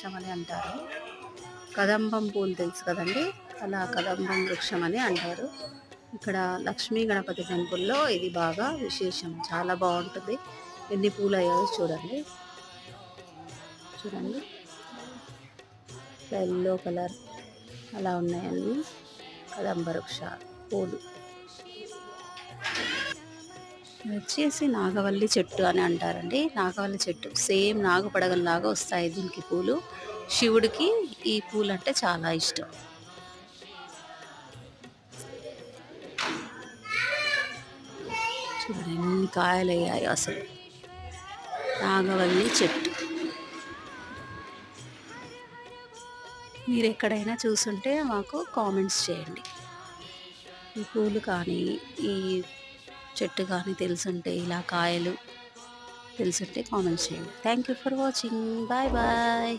వృక్షం అని అంటారు. కదంబం పూలు తెలుసు కదండి? అలా కదంబం వృక్షం అని అంటారు. ఇక్కడ లక్ష్మీ గణపతి టెంపుల్లో ఇది బాగా విశేషం. చాలా బాగుంటుంది. ఎన్ని పూలు అయ్యాయో చూడండి. చూడండి. ఎల్లో కలర్ అలా ఉన్నాయండి. కదంబ వృక్ష పూలు. ఇది వచ్చేసి నాగవల్లి చెట్టు అని అంటారండి. నాగవల్లి చెట్టు సేమ్ నాగపడగల్లాగా వస్తాయి దీనికి పూలు. శివుడికి ఈ పూలు అంటే చాలా ఇష్టం. చూడండి ఎన్ని కాయలు అయ్యాయి అసలు. నాగవల్లి చెట్టు. మీరు ఎక్కడైనా చూసుంటే మాకు కామెంట్స్ చేయండి. ఈ పూలు కానీ ఈ చెట్టు కానీ తెలుసుంటే ఇలా కాయలు తెలుసుంటే కామెంట్స్ చేయండి. Thank you for watching bye bye